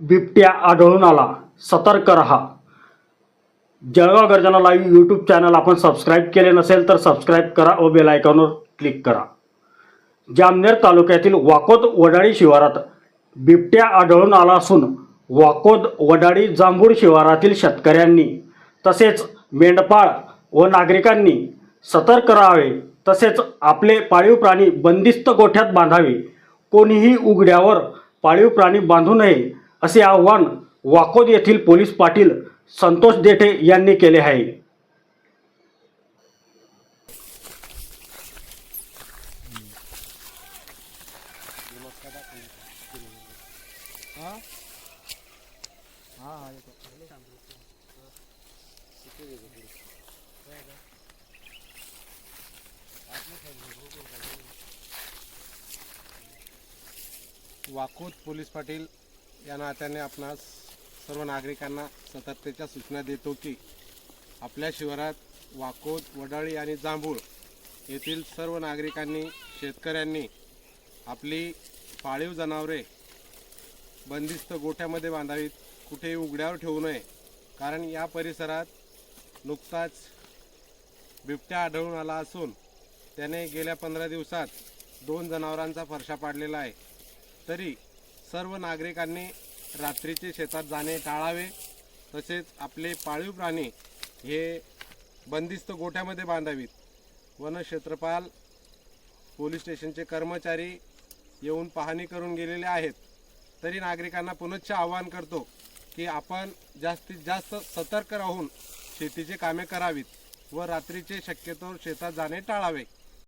बिबट्या आढळून आला. सतर्क रहा. Jalgaon Garjana live YouTube channel आपण सबस्क्राईब केले नसेल तर सबस्क्राईब करा व बेल आयकॉनवर क्लिक करा. जामनेर तालुक्यातील वाकोद वडाळी शिवारात बिबट्या आढळून आला असून वाकोद वडाळी जांभूळ शिवारातील शेतकऱ्यांनी तसेच मेंढपाळ व नागरिकांनी सतर्क राहावे. तसेच आपले पाळीव प्राणी बंदिस्त गोठ्यात बांधावे. कोणीही उघड्यावर पाळीव प्राणी बांधू नये. असे आवाहन वाकोद येथील पोलीस पाटील संतोष देठे यांनी केले आहे. वाकोद पोलीस पाटील या नात्याने आपणास सर्व नागरिकांना सतर्कतेच्या सूचना देतो की आपल्या शिवारात वाकोद वडाळी आणि जांभूळ येथील सर्व नागरिकांनी शेतकऱ्यांनी आपली पाळीव जनावरे बंदिस्त गोठ्यामध्ये बांधावीत कुठेही उघड्यावर ठेवू नये. कारण या परिसरात नुकताच बिबट्या आढळून आला असून त्याने गेल्या पंधरा दिवसात दोन जनावरांचा फरशा पाडलेला आहे. तरी सर्व नागरिकांनी रात्रीचे शेतात जाणे टाळावे. तसेच आपले पाळीव प्राणी हे बंदिस्त गोठ्यामध्ये बांधावीत. वनक्षेत्रपाल पोलीस स्टेशनचे कर्मचारी येऊन पाहणी करून गेलेले आहेत. तरी नागरिकांना पुनश्च आवाहन करतो की आपण जास्तीत जास्त सतर्क राहून शेतीचे कामे करावीत व रात्रीचे शक्यतो शेतात जाणे टाळावे.